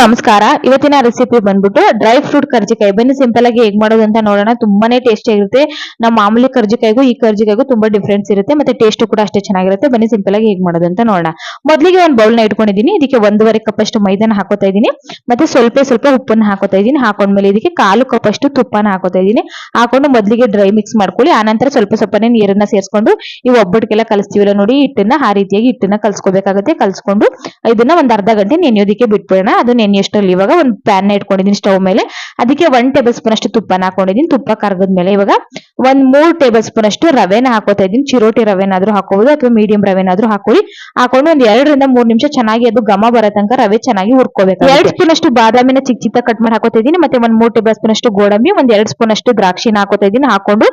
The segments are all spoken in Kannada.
ನಮಸ್ಕಾರ. ಇವತ್ತಿನ ರೆಸಿಪಿ ಬಂದ್ಬಿಟ್ಟು ಡ್ರೈ ಫ್ರೂಟ್ ಕರ್ಜಿಕಾಯಿ. ಬನ್ನಿ ಸಿಂಪಲ್ ಆಗಿ ಹೇಗ್ ಮಾಡೋದು ಅಂತ ನೋಡೋಣ. ತುಂಬಾನೇ ಟೇಸ್ಟಿ ಆಗಿರುತ್ತೆ. ನಮ್ಮ ಮಾಮೂಲಿ ಕರ್ಜಿಕಾಯಿಗೂ ಈ ಕರ್ಜಿಕಾಯಿಗೂ ತುಂಬಾ ಡಿಫ್ರೆನ್ಸ್ ಇರುತ್ತೆ. ಮತ್ತೆ ಟೇಸ್ಟ್ ಕೂಡ ಅಷ್ಟೇ ಚೆನ್ನಾಗಿರುತ್ತೆ. ಬನ್ನಿ ಸಿಂಪಲ್ ಆಗಿ ಹೇಗ್ ಮಾಡೋದು ಅಂತ ನೋಡೋಣ. ಮೊದಲಿಗೆ ಒಂದು ಬೌಲ್ನ ಇಟ್ಕೊಂಡಿದ್ದೀನಿ. ಇದಕ್ಕೆ ಒಂದೂವರೆ ಕಪ್ ಅಷ್ಟು ಮೈದಾನ ಹಾಕೋತಾ ಇದ್ದೀನಿ. ಮತ್ತೆ ಸ್ವಲ್ಪ ಸ್ವಲ್ಪ ಉಪ್ಪನ್ನ ಹಾಕೋತಾ ಇದ್ದೀನಿ. ಹಾಕೊಂಡ್ಮೇಲೆ ಇದಕ್ಕೆ ಕಾಲು ಕಪ್ ಅಷ್ಟು ತುಪ್ಪನ ಹಾಕೋತಾ ಇದ್ದೀನಿ. ಹಾಕೊಂಡು ಮೊದಲಿಗೆ ಡ್ರೈ ಮಿಕ್ಸ್ ಮಾಡ್ಕೊಳ್ಳಿ. ಆನಂತರ ಸ್ವಲ್ಪ ಸ್ವಲ್ಪನೇ ನೀರನ್ನ ಸೇರಿಸ್ಕೊಂಡು ಈ ಒಬ್ಬಟ್ಟಿಗೆಲ್ಲ ಕಲಿಸ್ತೀವಲ್ಲ ನೋಡಿ, ಹಿಟ್ಟನ್ನ ಆ ರೀತಿಯಾಗಿ ಹಿಟ್ಟನ್ನ ಕಲ್ಸ್ಕೋಬೇಕಾಗುತ್ತೆ. ಕಲ್ಸ್ಕೊಂಡು ಇದನ್ನ ಒಂದ್ ಅರ್ಧ ಗಂಟೆ ನೆನೆಯೋದಕ್ಕೆ ಬಿಟ್ಬಿಡೋಣ. ಅದು ನೆನೆಯಷ್ಟರಲ್ಲಿ ಇವಾಗ ಒಂದು ಪ್ಯಾನ್ ಇಟ್ಕೊಂಡಿದ್ದೀನಿ ಸ್ಟವ್ ಮೇಲೆ. ಅದಕ್ಕೆ ಒನ್ ಟೇಬಲ್ ಸ್ಪೂನ್ ಅಷ್ಟು ತುಪ್ಪನ ಹಾಕೊಂಡಿದ್ದೀನಿ ತುಪ್ಪ ಕರ್ಗದ್ಮೇಲೆ ಇವಾಗ ಒಂದ್ ಮೂರ್ ಟೇಬಲ್ ಸ್ಪೂನ್ ಅಷ್ಟು ರವೆನ ಹಾಕೋತಾ ಇದ್ದೀನಿ. ಚಿರೋಟಿ ರವೆನಾದ್ರೂ ಹಾಕೋಬಹುದು ಅಥವಾ ಮೀಡಿಯಂ ರವೆನಾದ್ರೂ ಹಾಕೊಳ್ಳಿ ಹಾಕೊಂಡು ಒಂದ್ ಎರಡರಿಂದ ಮೂರ್ ನಿಮಿಷ ಚೆನ್ನಾಗಿ ಅದು ಗಮ ಬರೋ ತನಕ ರವೆ ಚೆನ್ನಾಗಿ ಹುರ್ಕೋಬೇಕು ಎರಡ್ ಸ್ಪೂನ್ ಅಷ್ಟು ಬಾದಾಮಿನ ಚಿಕ್ಕ ಚಿಕ್ಕ ಕಟ್ ಮಾಡಿ ಹಾಕೋತಾ ಇದ್ದೀನಿ. ಮತ್ತೆ ಒಂದ್ ಮೂರ್ ಟೇಬಲ್ ಸ್ಪೂನ್ ಅಷ್ಟು ಗೋಡಂಬಿ, ಒಂದ್ ಎರಡ್ ಸ್ಪೂನ್ ಅಷ್ಟು ದ್ರಾಕ್ಷಿನ ಹಾಕೋತಾ ಇದ್ದೀನಿ. ಹಾಕೊಂಡು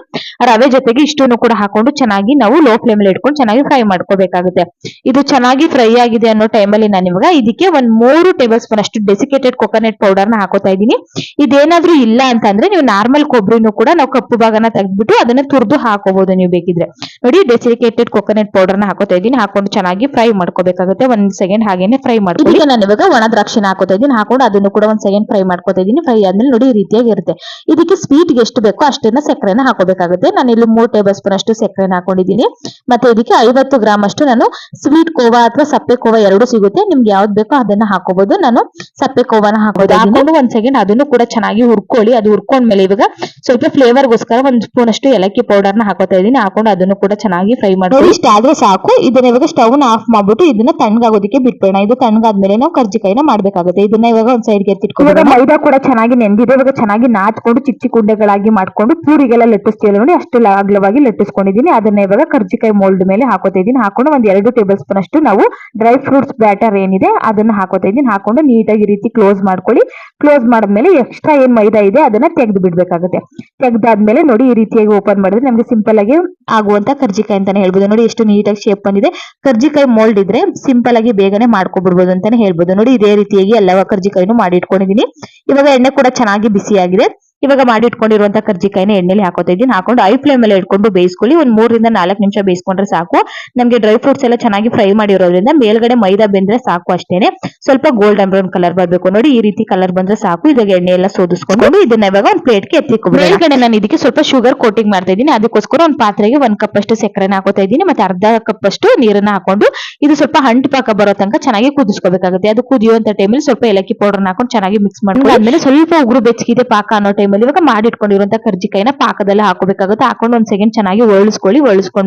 ರವೆ ಜೊತೆಗೆ ಇಷ್ಟನ್ನು ಕೂಡ ಹಾಕೊಂಡು ಚೆನ್ನಾಗಿ ನಾವು ಲೋ ಫ್ಲೇಮ್ ಅಲ್ಲಿ ಇಟ್ಕೊಂಡು ಚೆನ್ನಾಗಿ ಫ್ರೈ ಮಾಡ್ಕೋಬೇಕಾಗುತ್ತೆ. ಇದು ಚೆನ್ನಾಗಿ ಫ್ರೈ ಆಗಿದೆ ಅನ್ನೋ ಟೈಮಲ್ಲಿ ನಾನು ಇವಾಗ ಇದಕ್ಕೆ ಒಂದ್ ಮೂರು ಟೇಬಲ್ ಸ್ಪೂನ್ ಅಷ್ಟು ಡೆಸಿಕೇಟೆಡ್ ಕೊಕೋನಟ್ ಪೌಡರ್ನ ಹಾಕೋತಾ ಇದ್ದೀನಿ. ಇದೇನಾದ್ರೂ ಇಲ್ಲ ಅಂತಂದ್ರೆ ನೀವು ನಾರ್ಮಲ್ ಕೊಬ್ಬರಿನೂ ಕೂಡ ನಾವು ಕಪ್ಪು ಭಾಗನ ತೆಗೆದ್ಬಿಟ್ಟು ಅದನ್ನ ತುರ್ದು ಹಾಕೋಬಹುದು ನೀವು ಬೇಕಿದ್ರೆ. ನೋಡಿ ಡೆಸಿಕೇಟೆಡ್ ಕೊಕೋನಟ್ ಪೌಡರ್ನ ಹಾಕೋತಾ ಇದೀನಿ ಹಾಕೊಂಡು ಚೆನ್ನಾಗಿ ಫ್ರೈ ಮಾಡ್ಕೋಬೇಕಾಗುತ್ತೆ. ಒಂದ್ ಸೆಕೆಂಡ್ ಹಾಗೇನೆ ಫ್ರೈ ಮಾಡ್ಕೊಳ್ಳಿ. ನಾನು ಇವಾಗ ಒಣ ದ್ರಾಕ್ಷಿನ ಹಾಕೋತಾ ಇದೀನಿ ಹಾಕೊಂಡು ಅದನ್ನು ಕೂಡ ಒಂದ್ ಸೆಕೆಂಡ್ ಫ್ರೈ ಮಾಡ್ಕೋತಾ ಇದೀನಿ ಫ್ರೈ ಆದ್ಮೇಲೆ ನೋಡಿ, ಈ ರೀತಿಯಾಗಿ ಇರುತ್ತೆ. ಇದಕ್ಕೆ ಸ್ವೀಟ್ ಎಷ್ಟು ಬೇಕೋ ಅಷ್ಟನ್ನ ಸಕ್ಕರೆನ ಹಾಕೋಬೇಕಾಗುತ್ತೆ. ನಾನು ಇಲ್ಲಿ ಮೂರು ಟೇಬಲ್ ಸ್ಪೂನ್ ಅಷ್ಟು ಸಕ್ಕರೆನ ಹಾಕೊಂಡಿದ್ದೀನಿ. ಮತ್ತೆ ಇದಕ್ಕೆ ಐವತ್ತು ಗ್ರಾಮ್ ಅಷ್ಟು ನಾನು ಸ್ವೀಟ್ ಕೋವಾ ಅಥವಾ ಸಪ್ಪೆ ಕೋವಾ ಎರಡು ಸಿಗುತ್ತೆ. ನಿಮ್ಗೆ ಯಾವ್ದು ಬೇಕೋ ಅದನ್ನ ಹಾಕೋಬಹುದು ನಾನು ಸಪ್ಪೆ ಕೋವನ ಹಾಕೋದು ಹಾಕೊಂಡು ಒಂದ್ ಸೆಕೆಂಡ್ ಅದನ್ನು ಕೂಡ ಚೆನ್ನಾಗಿ ಹುರ್ಕೊಳ್ಳಿ. ಅದು ಹುರ್ಕೊಂಡ್ಮೇಲೆ ಇವಾಗ ಸ್ವಲ್ಪ ಫ್ಲೇವರ್ ಗೋಸ್ಕರ ಒಂದ್ ಸ್ಪೂನ್ ಅಷ್ಟು ಏಲಕ್ಕಿ ಪೌಡರ್ನ ಹಾಕೋತಾ ಇದೀನಿ ಹಾಕೊಂಡು ಅದನ್ನು ಕೂಡ ಚೆನ್ನಾಗಿ ಫ್ರೈ ಮಾಡಿ ಇಷ್ಟ ಆದ್ರೆ ಸಾಕು. ಇದನ್ನ ಇವಾಗ ಸ್ಟವ್ನ ಆಫ್ ಮಾಡ್ಬಿಟ್ಟು ಇದನ್ನ ತಣ್ಣಗಾಗೋದಕ್ಕೆ ಬಿಟ್ಬೇಡ ಇದು ತಣ್ಣಗಾದ್ಮೇಲೆ ನಾವು ಕರ್ಜಿಕಾಯಿನ ಮಾಡ್ಬೇಕಾಗುತ್ತೆ. ಇದನ್ನ ಇವಾಗ ಒಂದ್ ಸೈಡ್ಗೆ ಎತ್ತಿಟ್ಕೊಂಡು ಮೈದಾ ಕೂಡ ಚೆನ್ನಾಗಿ ನೆಂದಿದೆ. ಇವಾಗ ಚೆನ್ನಾಗಿ ನಾತ್ಕೊಂಡು ಚಿಕ್ಕ ಚಿಕ್ಕ ಉಂಡೆಗಳಾಗಿ ಮಾಡ್ಕೊಂಡು ಪೂರಿಗೆಲ್ಲ ಲಟ್ಟಿಸ್ತೀವಿ ನೋಡಿ ಅಷ್ಟು ಅಗಲವಾಗಿ ಲಟ್ಟಿಸ್ಕೊಂಡಿದೀನಿ ಅದನ್ನ ಇವಾಗ ಕರ್ಜಿಕಾಯಿ ಮೋಲ್ಡ್ ಮೇಲೆ ಹಾಕೋತಾ ಇದ್ದೀನಿ. ಹಾಕೊಂಡು ಒಂದ್ ಎರಡು ಟೇಬಲ್ ಸ್ಪೂನ್ ಅಷ್ಟು ನಾವು ಡ್ರೈ ಫ್ರೂಟ್ಸ್ ಬ್ಯಾಟರ್ ಏನಿದೆ ಅದನ್ನ ಹಾಕೋತಾ ಇದೀನಿ ಹಾಕೊಂಡು ನೀಟಾಗಿ ಈ ರೀತಿ ಕ್ಲೋಸ್ ಮಾಡ್ಕೊಳ್ಳಿ. ಕ್ಲೋಸ್ ಮಾಡಿದ್ಮೇಲೆ ಎಕ್ಸ್ಟ್ರಾ ಏನ್ ಮೈದಾ ಇದೆ ಅದನ್ನ ತೆಗೆದು ಬಿಡ್ಬೇಕಾಗುತ್ತೆ. ತೆಗ್ದಾದ್ಮೇಲೆ ನೋಡಿ ಈ ರೀತಿಯಾಗಿ ಓಪನ್ ಮಾಡಿದ್ರೆ ನಮ್ಗೆ ಸಿಂಪಲ್ ಆಗಿ ಆಗುವಂತ ಕರ್ಜಿಕಾಯಿ ಅಂತಾನೆ ಹೇಳ್ಬೋದು. ನೋಡಿ ಎಷ್ಟು ನೀಟಾಗಿ ಶೇಪ್ ಬಂದಿದೆ. ಕರ್ಜಿಕಾಯಿ ಮೋಲ್ಡ್ ಇದ್ರೆ ಸಿಂಪಲ್ ಆಗಿ ಬೇಗನೆ ಮಾಡ್ಕೊಬಿಡ್ಬೋದು ಅಂತಾನೆ ಹೇಳ್ಬೋದು. ನೋಡಿ ಇದೇ ರೀತಿಯಾಗಿ ಎಲ್ಲ ಕರ್ಜಿಕಾಯಿನೂ ಮಾಡಿ ಇಟ್ಕೊಂಡಿದೀನಿ ಇವಾಗ ಎಣ್ಣೆ ಕೂಡ ಚೆನ್ನಾಗಿ ಬಿಸಿಯಾಗಿದೆ. ಇವಾಗ ಮಾಡಿ ಇಟ್ಕೊಂಡಿರುವಂತ ಕರ್ಜಿಕಾಯಿನ ಎಣ್ಣೆಲಿ ಹಾಕೋತಾ ಇದ್ದೀನಿ. ಹಾಕೊಂಡು ಐ ಫ್ಲೇಮ್ ಮೇಲೆ ಇಟ್ಕೊಂಡು ಬೇಯಿಸ್ಕೊಳ್ಳಿ. ಒಂದ್ ಮೂರರಿಂದ ನಾಲ್ಕು ನಿಮಿಷ ಬೇಯಿಸ್ಕೊಂಡ್ರೆ ಸಾಕು. ನಮ್ಗೆ ಡ್ರೈ ಫ್ರೂಟ್ಸ್ ಎಲ್ಲ ಚೆನ್ನಾಗಿ ಫ್ರೈ ಮಾಡಿರೋದ್ರಿಂದ ಮೇಲ್ಗಡೆ ಮೈದಾ ಬೆಂದ್ರೆ ಸಾಕು ಅಷ್ಟೇನೆ. ಸ್ವಲ್ಪ ಗೋಲ್ಡನ್ ಬ್ರೌನ್ ಕಲರ್ ಬರ್ಬೇಕು. ನೋಡಿ ಈ ರೀತಿ ಕಲರ್ ಬಂದ್ರೆ ಸಾಕು. ಇದಾಗ ಎಣ್ಣೆ ಎಲ್ಲ ಸೋದಿಸ್ಕೊಂಡು ಇದನ್ನ ಇವಾಗ ಒಂದ್ ಪ್ಲೇಟ್ಗೆ ಎತ್ತಿಕೊಂಡು ಮೇಲ್ಗಡೆ ನಾನು ಇದಕ್ಕೆ ಸ್ವಲ್ಪ ಶುಗರ್ ಕೋಟಿಂಗ್ ಮಾಡ್ತಾ ಇದ್ದೀನಿ. ಅದಕ್ಕೋಸ್ಕರ ಒಂದ್ ಪಾತ್ರೆಗೆ ಒಂದ್ ಕಪ್ ಅಷ್ಟು ಸಕ್ಕರೆನ ಹಾಕೋತಾ ಇದ್ದೀನಿ. ಮತ್ತೆ ಅರ್ಧ ಕಪ್ ಅಷ್ಟು ನೀರನ್ನ ಹಾಕೊಂಡು ಇದು ಸ್ವಲ್ಪ ಹಂಟ್ ಪಾಕ ಬರೋ ತನಕ ಚೆನ್ನಾಗಿ ಕುದಿಸ್ಕೋಬೇಕಾಗುತ್ತೆ. ಅದು ಕುದಿಯುವಂತ ಟೈಮಲ್ಲಿ ಸ್ವಲ್ಪ ಏಲಕ್ಕಿ ಪೌಡರ್ ಹಾಕೊಂಡು ಚೆನ್ನಾಗಿ ಮಿಕ್ಸ್ ಮಾಡ್ಕೊಂಡು ಆದ್ಮೇಲೆ ಸ್ವಲ್ಪ ಉಗುರು ಬೆಚ್ಚಗಿದೆ ಪಾಕ ಅನ್ನೋ ಟೈಮಲ್ಲಿ ಇವಾಗ ಮಾಡಿಟ್ಕೊಂಡಿರುವಂತ ಕರ್ಜಿಕಾಯಿನ ಪಾಕದಲ್ಲಿ ಹಾಕೋಬೇಕಾಗುತ್ತೆ. ಹಾಕೊಂಡು ಒಂದ್ ಸೆಕೆಂಡ್ ಚೆನ್ನಾಗಿ ಒಳಿಸ್ಕೊಳ್ಳಿ.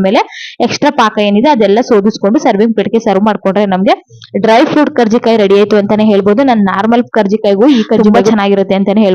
ಮೇಲೆ ಎಕ್ಸ್ಟ್ರಾ ಪಾಕ ಏನಿದೆ ಅದೆಲ್ಲ ಸೋದಿಸ್ಕೊಂಡು ಸರ್ವಿಂಗ್ ಪ್ಲೇಟ್ಗೆ ಸರ್ವ್ ಮಾಡ್ಕೊಂಡ್ರೆ ನಮ್ಗೆ ಡ್ರೈ ಫ್ರೂಟ್ ಕರ್ಜಿಕಾಯಿ ರೆಡಿ ಆಯ್ತು ಅಂತಾನೆ ಹೇಳ್ಬೋದು. ನಾನು ನಾರ್ಮಲ್ ಕರ್ಜಿಕಾಯಿಗೂ ಈ ಕರ್ಜಿಕಾಯಿ ಚೆನ್ನಾಗಿರುತ್ತೆ ಅಂತಾನೆ ಹೇಳ್ಬೋದು.